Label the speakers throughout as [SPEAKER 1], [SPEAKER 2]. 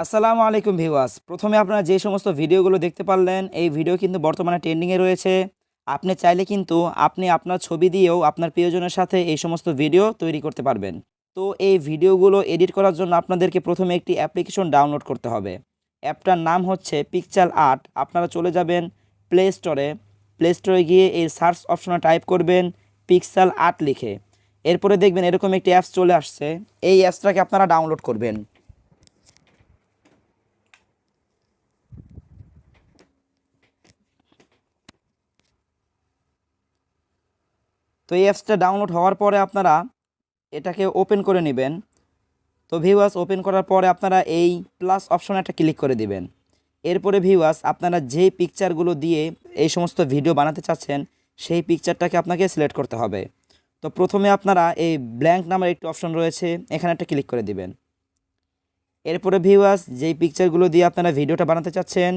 [SPEAKER 1] আসসালামু আলাইকুম ভিউয়ার্স। প্রথমে আপনারা যে সমস্ত ভিডিওগুলো দেখতে পারলেন, এই ভিডিও কিন্তু বর্তমানে ট্রেন্ডিংয়ে রয়েছে। আপনি চাইলে কিন্তু আপনি আপনার ছবি দিয়েও আপনার প্রিয়জনের সাথে এই সমস্ত ভিডিও তৈরি করতে পারবেন। তো এই ভিডিওগুলো এডিট করার জন্য আপনাদেরকে প্রথমে একটি অ্যাপ্লিকেশন ডাউনলোড করতে হবে। অ্যাপটার নাম হচ্ছে পিকচার আর্ট আপনারা চলে যাবেন প্লে স্টোরে প্লে স্টোরে গিয়ে এই সার্চ অপশনে টাইপ করবেন পিক্সেল আর্ট লিখে। এরপরে দেখবেন এরকম একটি অ্যাপস চলে আসছে। এই অ্যাপসটাকে আপনারা ডাউনলোড করবেন। তো এই অ্যাপসটা ডাউনলোড হওয়ার পরে আপনারা এটাকে ওপেন করে নেবেন। তো ভিউয়ার্স ওপেন করার পরে আপনারা এই প্লাস অপশনে একটা ক্লিক করে দিবেন। এরপরে ভিউয়ার্স আপনারা যেই পিকচারগুলো দিয়ে এই সমস্ত ভিডিও বানাতে চাচ্ছেন, সেই পিকচারটাকে আপনাকে সিলেক্ট করতে হবে। তো প্রথমে আপনারা এই ব্ল্যাঙ্ক নামের একটি অপশন রয়েছে, এখানে একটা ক্লিক করে দিবেন। এরপরে ভিউয়ার্স যেই পিকচারগুলো দিয়ে আপনারা ভিডিওটা বানাতে চাচ্ছেন,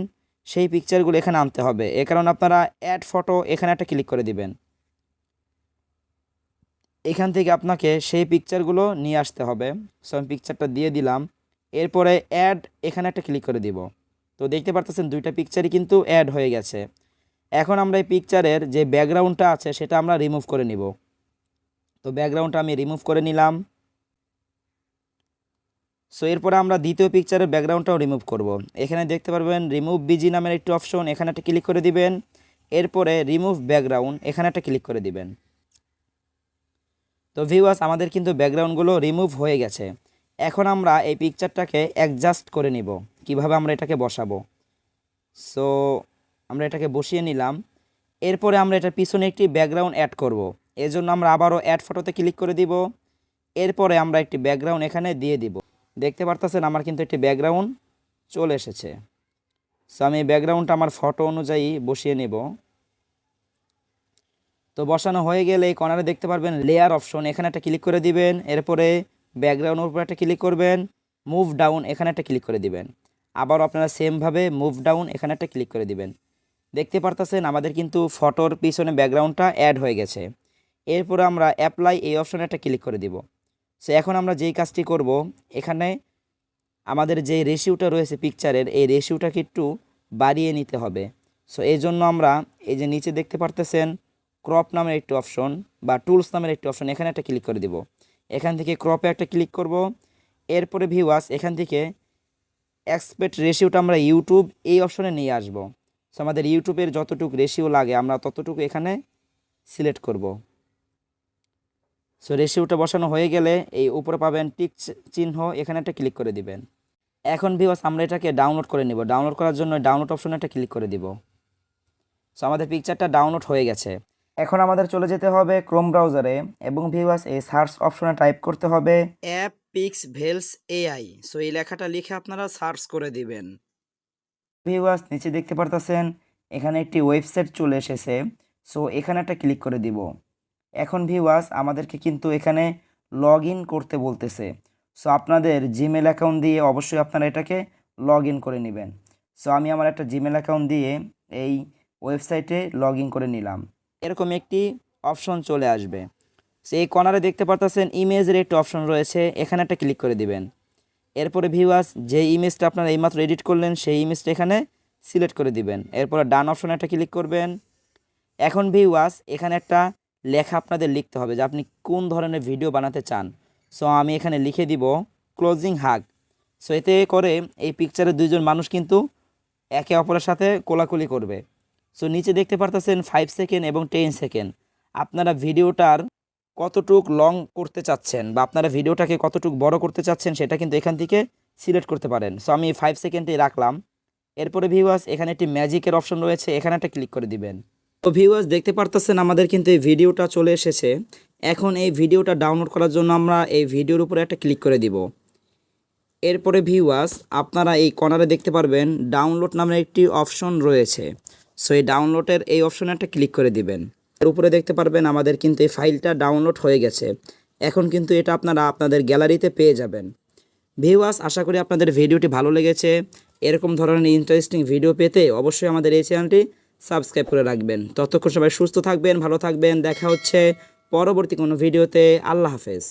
[SPEAKER 1] সেই পিকচারগুলো এখানে আনতে হবে। এ কারণে আপনারা অ্যাড ফটো এখানে একটা ক্লিক করে দিবেন। এখান থেকে আপনাকে সেই পিকচারগুলো নিয়ে আসতে হবে। সো আমি পিকচারটা দিয়ে দিলাম। এরপরে অ্যাড এখানে একটা ক্লিক করে দিব। তো দেখতে পারতেছেন দুইটা পিকচারই কিন্তু অ্যাড হয়ে গেছে। এখন আমরা এই পিকচারের যে ব্যাকগ্রাউন্ডটা আছে, সেটা আমরা রিমুভ করে নিব। তো ব্যাকগ্রাউন্ডটা আমি রিমুভ করে নিলাম। সো এরপরে আমরা দ্বিতীয় পিকচারের ব্যাকগ্রাউন্ডটাও রিমুভ করব। এখানে দেখতে পারবেন রিমুভ বিজি নামের একটি অপশন এখানে একটা ক্লিক করে দিবেন। এরপরে রিমুভ ব্যাকগ্রাউন্ড এখানে একটা ক্লিক করে দিবেন। তো ভিউয়ার্স আমাদের কিন্তু ব্যাকগ্রাউন্ডগুলো রিমুভ হয়ে গেছে। এখন আমরা এই পিকচারটাকে অ্যাডজাস্ট করে নিব। কীভাবে আমরা এটাকে বসাবো? সো আমরা এটাকে বসিয়ে নিলাম। এরপরে আমরা এটার পিছনে একটি ব্যাকগ্রাউন্ড অ্যাড করব। এজন্য আমরা আবারও অ্যাড ফটোতে ক্লিক করে দিব। এরপরে আমরা একটি ব্যাকগ্রাউন্ড এখানে দিয়ে দিব। দেখতে পারতেছেন আমার কিন্তু একটি ব্যাকগ্রাউন্ড চলে এসেছে। সো আমি ব্যাকগ্রাউন্ডটা আমার ফটো অনুযায়ী বসিয়ে নেব। তো বসানো হয়ে গেলে এই কর্নারে দেখতে পারবেন লেয়ার অপশন এখানে একটা ক্লিক করে দিবেন, এরপরে ব্যাকগ্রাউন্ডের উপর একটা ক্লিক করবেন মুভ ডাউন এখানে একটা ক্লিক করে দিবেন। আবার আপনারা সেমভাবে মুভ ডাউন এখানে একটা ক্লিক করে দিবেন। দেখতে পারতেছেন আমাদের কিন্তু ফটোর পিছনে ব্যাকগ্রাউন্ডটা অ্যাড হয়ে গেছে। এরপরে আমরা অ্যাপ্লাই এই অপশনে একটা ক্লিক করে দিব। সো এখন আমরা যেই কাজটি করব, এখানে আমাদের যে রেশিওটা রয়েছে পিকচারের এই রেশিওটাকে একটু বাড়িয়ে নিতে হবে। সো এই জন্য আমরা এই যে নিচে দেখতে পারতেছেন ক্রপ নামের একটি অপশন বা টুলস নামের একটি অপশন এখানে একটা ক্লিক করে দিব। এখান থেকে ক্রপে একটা ক্লিক করব। এরপরে ভিউয়ার্স এখান থেকে এক্সপেক্ট রেশিওটা আমরা ইউটিউব এই অপশনে নিয়ে আসব। সো আমাদের ইউটিউবের যতটুকু রেশিও লাগে, আমরা ততটুকু এখানে সিলেক্ট করব। সো রেশিওটা বসানো হয়ে গেলে এই উপরে পাবেন টিক চিহ্ন, এখানে একটা ক্লিক করে দিবেন। এখন ভিউয়ার্স আমরা এটাকে ডাউনলোড করে নিব। ডাউনলোড করার জন্য ডাউনলোড অপশনে একটা ক্লিক করে দিব। সো আমাদের পিকচারটা ডাউনলোড হয়ে গেছে। এখন আমাদের চলে যেতে হবে ক্রোম ব্রাউজারে এবং ভিউয়ার্স এই সার্চ অপশনে টাইপ করতে হবে অ্যাপ পিক্স ভেলস এআই সো এই লেখাটা লিখে আপনারা সার্চ করে দিবেন। ভিউয়ার্স নিচে দেখতে পারতেছেন এখানে একটি ওয়েবসাইট চলে এসেছে। সো এখানে একটা ক্লিক করে দিব। এখন ভিউয়ার্স আমাদেরকে কিন্তু এখানে লগ ইন করতে বলতেছে। সো আপনাদের জিমেল অ্যাকাউন্ট দিয়ে অবশ্যই আপনারা এটাকে লগ ইন করে নেবেন। সো আমি আমার একটা জিমেল অ্যাকাউন্ট দিয়ে এই ওয়েবসাইটে লগ ইন করে নিলাম। এরকম একটি অপশন চলে আসবে। সো এই কর্নারে দেখতে পারতেছেন, ইমেজের একটি অপশন রয়েছে, এখানে একটা ক্লিক করে দিবেন। এরপরে ভিউয়ার্স যে ইমেজটা আপনারা এইমাত্র এডিট করলেন, সেই ইমেজটা এখানে সিলেক্ট করে দিবেন। এরপরে ডান অপশনে একটা ক্লিক করবেন। এখন ভিউয়ার্স এখানে একটা লেখা আপনাদের লিখতে হবে যে আপনি কোন ধরনের ভিডিও বানাতে চান। সো আমি এখানে লিখে দিব ক্লোজিং হাগ সো এতে করে এই পিকচারে দুইজন মানুষ কিন্তু একে অপরের সাথে কোলাকুলি করবে। সো নিচে দেখতে পারতেছেন ফাইভ সেকেন্ড এবং টেন সেকেন্ড আপনারা ভিডিওটার কতটুক লং করতে চাচ্ছেন বা আপনারা ভিডিওটাকে কতটুক বড় করতে চাচ্ছেন সেটা কিন্তু এখান থেকে সিলেক্ট করতে পারেন। সো আমি ফাইভ সেকেন্ডে রাখলাম। এরপরে ভিউয়ার্স এখানে একটি ম্যাজিকের অপশন রয়েছে, এখানে একটা ক্লিক করে দিবেন। তো ভিউয়ার্স দেখতে পারতেছেন আমাদের কিন্তু এই ভিডিওটা চলে এসেছে। এখন এই ভিডিওটা ডাউনলোড করার জন্য আমরা এই ভিডিওর উপরে একটা ক্লিক করে দিব। এরপরে ভিউয়ার্স আপনারা এই কর্নারে দেখতে পারবেন ডাউনলোড নামের একটি অপশন রয়েছে। সো এই ডাউনলোডের এই অপশনে একটা ক্লিক করে দিবেন। এর উপরে দেখতে পারবেন আমাদের কিন্তু এই ফাইলটা ডাউনলোড হয়ে গেছে। এখন কিন্তু এটা আপনারা আপনাদের গ্যালারিতে পেয়ে যাবেন। ভিউয়ার্স আশা করি আপনাদের ভিডিওটি ভালো লেগেছে। এরকম ধরনের ইন্টারেস্টিং ভিডিও পেতে অবশ্যই আমাদের এই চ্যানেলটি সাবস্ক্রাইব করে রাখবেন। ততক্ষণ সবাই সুস্থ থাকবেন, ভালো থাকবেন। দেখা হচ্ছে পরবর্তী কোনো ভিডিওতে আল্লাহ হাফেজ।